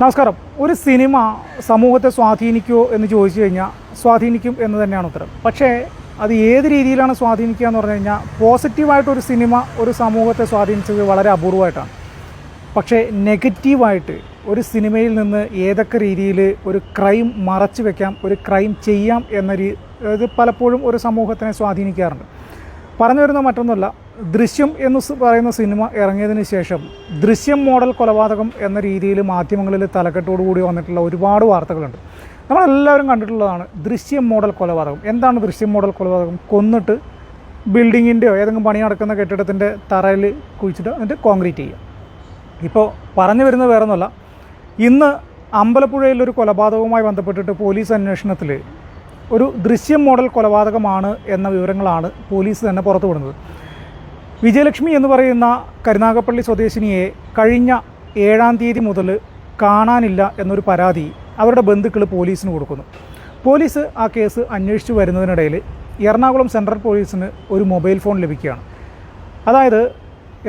നമസ്കാരം. ഒരു സിനിമ സമൂഹത്തെ സ്വാധീനിക്കുമോ എന്ന് ചോദിച്ചു കഴിഞ്ഞാൽ സ്വാധീനിക്കും എന്ന് തന്നെയാണ് ഉത്തരം. പക്ഷേ അത് ഏത് രീതിയിലാണ് സ്വാധീനിക്കുക എന്ന് പറഞ്ഞു കഴിഞ്ഞാൽ പോസിറ്റീവായിട്ടൊരു സിനിമ ഒരു സമൂഹത്തെ സ്വാധീനിച്ചത് വളരെ അപൂർവമായിട്ടാണ്. പക്ഷേ നെഗറ്റീവായിട്ട് ഒരു സിനിമയിൽ നിന്ന് ഏതൊക്കെ രീതിയിൽ ഒരു ക്രൈം മറച്ചു വെക്കാം ഒരു ക്രൈം ചെയ്യാം എന്ന രീതി ഇത് പലപ്പോഴും ഒരു സമൂഹത്തിനെ സ്വാധീനിക്കാറുണ്ട്. പറഞ്ഞു വരുന്ന മറ്റൊന്നുമല്ല ദൃശ്യം എന്ന് പറയുന്ന സിനിമ ഇറങ്ങിയതിന് ശേഷം ദൃശ്യം മോഡൽ കൊലപാതകം എന്ന രീതിയിൽ മാധ്യമങ്ങളിൽ തലക്കെട്ടോടുകൂടി വന്നിട്ടുള്ള ഒരുപാട് വാർത്തകളുണ്ട്. നമ്മളെല്ലാവരും കണ്ടിട്ടുള്ളതാണ് ദൃശ്യം മോഡൽ കൊലപാതകം. എന്താണ് ദൃശ്യം മോഡൽ കൊലപാതകം? കൊന്നിട്ട് ബിൽഡിങ്ങിന്റെയോ ഏതെങ്കിലും പണി നടക്കുന്ന കെട്ടിടത്തിന്റെ തറയിൽ കുഴിച്ചിട്ട് എന്നിട്ട് കോൺക്രീറ്റ് ചെയ്യുക. ഇപ്പോൾ പറഞ്ഞു വരുന്നത് വേറെ ഒന്നുമല്ല ഇന്ന് അമ്പലപ്പുഴയിലൊരു കൊലപാതകവുമായി ബന്ധപ്പെട്ടിട്ട് പോലീസ് അന്വേഷണത്തിൽ ഒരു ദൃശ്യം മോഡൽ കൊലപാതകമാണ് എന്ന വിവരങ്ങളാണ് പോലീസ് തന്നെ പുറത്തുവിടുന്നത്. വിജയലക്ഷ്മി എന്ന് പറയുന്ന കരുനാഗപ്പള്ളി സ്വദേശിനിയെ കഴിഞ്ഞ ഏഴാം തീയതി മുതൽ കാണാനില്ല എന്നൊരു പരാതി അവരുടെ ബന്ധുക്കൾ പോലീസിന് കൊടുക്കുന്നു. പോലീസ് ആ കേസ് അന്വേഷിച്ചു വരുന്നതിനിടയിൽ എറണാകുളം സെൻട്രൽ പോലീസിന് ഒരു മൊബൈൽ ഫോൺ ലഭിക്കുകയാണ്. അതായത്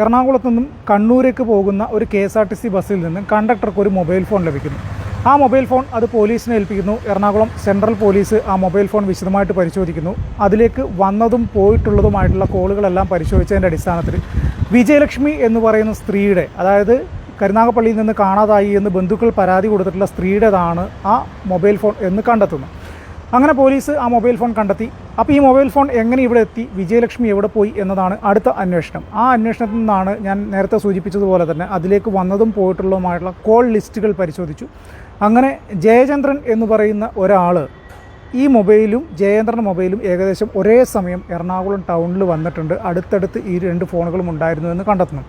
എറണാകുളത്തു നിന്നും കണ്ണൂരേക്ക് പോകുന്ന ഒരു K S R T C ബസ്സിൽ നിന്നും കണ്ടക്ടർക്ക് ഒരു മൊബൈൽ ഫോൺ ലഭിക്കുന്നു. ആ മൊബൈൽ ഫോൺ അത് പോലീസിനെ ഏൽപ്പിക്കുന്നു. എറണാകുളം സെൻട്രൽ പോലീസ് ആ മൊബൈൽ ഫോൺ വിശദമായിട്ട് പരിശോധിക്കുന്നു. അതിലേക്ക് വന്നതും പോയിട്ടുള്ളതുമായിട്ടുള്ള കോളുകളെല്ലാം പരിശോധിച്ചതിന്റെ അടിസ്ഥാനത്തിൽ വിജയലക്ഷ്മി എന്ന് പറയുന്ന സ്ത്രീയുടെ അതായത് കരുനാഗപ്പള്ളിയിൽ നിന്ന് കാണാതായി എന്ന് ബന്ധുക്കൾ പരാതി കൊടുത്തിട്ടുള്ള സ്ത്രീയുടേതാണ് ആ മൊബൈൽ ഫോൺ എന്ന് കണ്ടെത്തുന്നു അങ്ങനെ പോലീസ് ആ മൊബൈൽ ഫോൺ കണ്ടെത്തി. അപ്പോൾ ഈ മൊബൈൽ ഫോൺ എങ്ങനെ ഇവിടെ എത്തി? വിജയലക്ഷ്മി എവിടെ പോയി എന്നതാണ് അടുത്ത അന്വേഷണം. ആ അന്വേഷണത്തിൽ നിന്നാണ് ഞാൻ നേരത്തെ സൂചിപ്പിച്ചതുപോലെ തന്നെ അതിലേക്ക് വന്നതും പോയിട്ടുള്ളതുമായിട്ടുള്ള കോൾ ലിസ്റ്റുകൾ പരിശോധിച്ചു. അങ്ങനെ ജയചന്ദ്രൻ എന്ന് പറയുന്ന ഒരാൾ ഈ മൊബൈലും ജയചന്ദ്രൻ മൊബൈലും ഏകദേശം ഒരേ സമയം എറണാകുളം ടൗണിൽ വന്നിട്ടുണ്ട്. അടുത്തടുത്ത് ഈ രണ്ട് ഫോണുകളും ഉണ്ടായിരുന്നു എന്ന് കണ്ടെത്തുന്നു.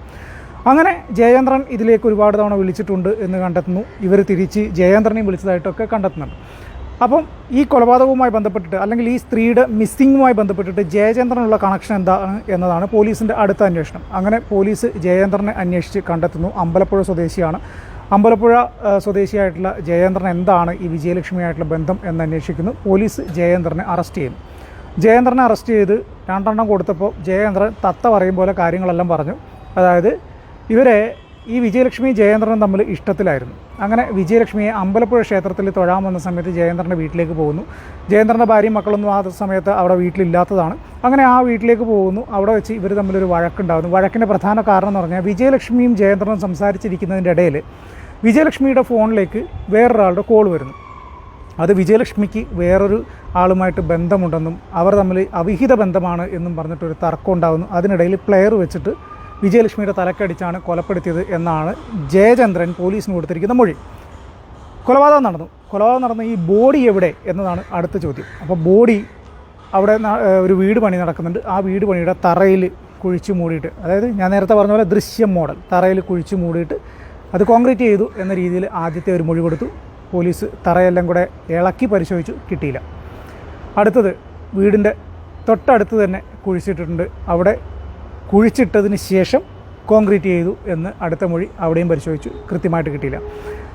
അങ്ങനെ ജയചന്ദ്രൻ ഇതിലേക്ക് ഒരുപാട് തവണ വിളിച്ചിട്ടുണ്ട് എന്ന് കണ്ടെത്തുന്നു. ഇവർ തിരിച്ച് ജയചന്ദ്രനെയും വിളിച്ചതായിട്ടൊക്കെ കണ്ടെത്തുന്നുണ്ട്. അപ്പം ഈ കൊലപാതകവുമായി ബന്ധപ്പെട്ടിട്ട് അല്ലെങ്കിൽ ഈ സ്ത്രീയുടെ മിസ്സിങ്ങുമായി ബന്ധപ്പെട്ടിട്ട് ജയചന്ദ്രനുള്ള കണക്ഷൻ എന്താണ് എന്നതാണ് പോലീസിന്റെ അടുത്ത അന്വേഷണം. അങ്ങനെ പോലീസ് ജയചന്ദ്രനെ അന്വേഷിച്ച് കണ്ടെത്തുന്നു. അമ്പലപ്പുഴ സ്വദേശിയാണ്. അമ്പലപ്പുഴ സ്വദേശിയായിട്ടുള്ള ജയേന്ദ്രൻ എന്താണ് ഈ വിജയലക്ഷ്മിയായിട്ടുള്ള ബന്ധം എന്ന് അന്വേഷിക്കുന്നു. പോലീസ് ജയേന്ദ്രനെ അറസ്റ്റ് ചെയ്യുന്നു ജയേന്ദ്രനെ അറസ്റ്റ് ചെയ്ത് രണ്ടെണ്ണം കൊടുത്തപ്പോൾ ജയേന്ദ്രൻ തത്ത പറയും പോലെ കാര്യങ്ങളെല്ലാം പറഞ്ഞു. അതായത് ഇവരെ ഈ വിജയലക്ഷ്മി ജയേന്ദ്രനും തമ്മിൽ ഇഷ്ടത്തിലായിരുന്നു. അങ്ങനെ വിജയലക്ഷ്മിയെ അമ്പലപ്പുഴ ക്ഷേത്രത്തിൽ തൊഴാൻ വന്ന സമയത്ത് ജയേന്ദ്രന്റെ വീട്ടിലേക്ക് പോകുന്നു. ജയേന്ദ്രന്റെ ഭാര്യയും മക്കളൊന്നും ആ സമയത്ത് അവിടെ വീട്ടിലില്ലാത്തതാണ്. അങ്ങനെ ആ വീട്ടിലേക്ക് പോകുന്നു. അവിടെ വെച്ച് ഇവർ തമ്മിലൊരു വഴക്കുണ്ടാകുന്നു. വഴക്കിന്റെ പ്രധാന കാരണം എന്ന് പറഞ്ഞാൽ വിജയലക്ഷ്മിയും ജയേന്ദ്രനും സംസാരിച്ചിരിക്കുന്നതിന്റെ ഇടയിൽ വിജയലക്ഷ്മിയുടെ ഫോണിലേക്ക് വേറൊരാളുടെ കോൾ വരുന്നു. അത് വിജയലക്ഷ്മിക്ക് വേറൊരു ആളുമായിട്ട് ബന്ധമുണ്ടെന്നും അവർ തമ്മിൽ അവിഹിത ബന്ധമാണ് എന്നും പറഞ്ഞിട്ടൊരു തർക്കം ഉണ്ടാകുന്നു അതിനിടയിൽ പ്ലെയർ വെച്ചിട്ട് വിജയലക്ഷ്മിയുടെ തലക്കടിച്ചാണ് കൊലപ്പെടുത്തിയത് എന്നാണ് ജയചന്ദ്രൻ പോലീസിന് കൊടുത്തിരിക്കുന്ന മൊഴി. കൊലപാതകം നടന്നു. കൊലപാതകം നടന്ന ഈ ബോഡി എവിടെ എന്നതാണ് അടുത്ത ചോദ്യം. അപ്പോൾ ബോഡി അവിടെ ഒരു വീട് പണി നടക്കുന്നുണ്ട്. ആ വീട് പണിയുടെ തറയിൽ കുഴിച്ചു മൂടിയിട്ട് അതായത് ഞാൻ നേരത്തെ പറഞ്ഞ പോലെ ദൃശ്യം മോഡൽ തറയിൽ കുഴിച്ചു മൂടിയിട്ട് അത് കോൺക്രീറ്റ് ചെയ്തു എന്ന രീതിയിൽ ആദ്യത്തെ ഒരു മൊഴി കൊടുത്തു. പോലീസ് തറയെല്ലാം കൂടെ ഇളക്കി പരിശോധിച്ചു. കിട്ടിയില്ല. അടുത്തത് വീടിന്റെ തൊട്ടടുത്ത് തന്നെ കുഴിച്ചിട്ടിട്ടുണ്ട്. അവിടെ കുഴിച്ചിട്ടതിന് ശേഷം കോൺക്രീറ്റ് ചെയ്തു എന്ന് അടുത്ത മൊഴി അവിടെയും പരിശോധിച്ചു. കൃത്യമായിട്ട് കിട്ടിയില്ല.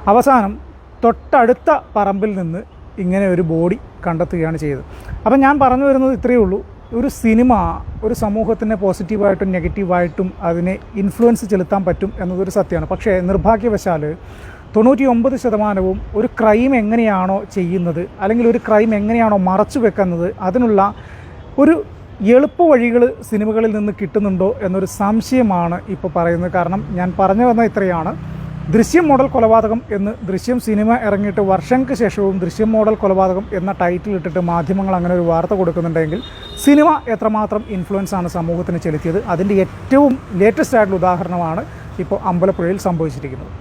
അവസാനം തൊട്ടടുത്ത പറമ്പിൽ നിന്ന് ഇങ്ങനെ ഒരു ബോഡി കണ്ടെത്തുകയാണ് ചെയ്തത്. അപ്പം ഞാൻ പറഞ്ഞു വരുന്നത് ഇത്രയേ ഉള്ളൂ. ഒരു സിനിമ ഒരു സമൂഹത്തിനെ പോസിറ്റീവായിട്ടും നെഗറ്റീവായിട്ടും അതിനെ ഇൻഫ്ലുവൻസ് ചെലുത്താൻ പറ്റും എന്നതൊരു സത്യമാണ്. പക്ഷേ നിർഭാഗ്യവശാൽ തൊണ്ണൂറ്റി ഒമ്പത് ശതമാനവും ഒരു ക്രൈം എങ്ങനെയാണോ ചെയ്യുന്നത് അല്ലെങ്കിൽ ഒരു ക്രൈം എങ്ങനെയാണോ മറച്ചു വെക്കുന്നത് അതിനുള്ള ഒരു എളുപ്പ വഴികൾ സിനിമകളിൽ നിന്ന് കിട്ടുന്നുണ്ടോ എന്നൊരു സംശയമാണ് ഇപ്പോൾ പറയുന്നത്. കാരണം ഞാൻ പറഞ്ഞു വന്ന ഇത്രയാണ്. ദൃശ്യം മോഡൽ കൊലപാതകം എന്ന് ദൃശ്യം സിനിമ ഇറങ്ങിയിട്ട് വർഷങ്ങൾക്ക് ശേഷവും ദൃശ്യം മോഡൽ കൊലപാതകം എന്ന ടൈറ്റിൽ ഇട്ടിട്ട് മാധ്യമങ്ങൾ അങ്ങനെ ഒരു വാർത്ത കൊടുക്കുന്നുണ്ടെങ്കിൽ സിനിമ എത്രമാത്രം ഇൻഫ്ലുവൻസ് ആണ് സമൂഹത്തിന് ചെലുത്തിയത്? അതിന്റെ ഏറ്റവും ലേറ്റസ്റ്റ് ആയിട്ടുള്ള ഉദാഹരണമാണ് ഇപ്പോൾ അമ്പലപ്പുഴയിൽ സംഭവിച്ചിരിക്കുന്നത്.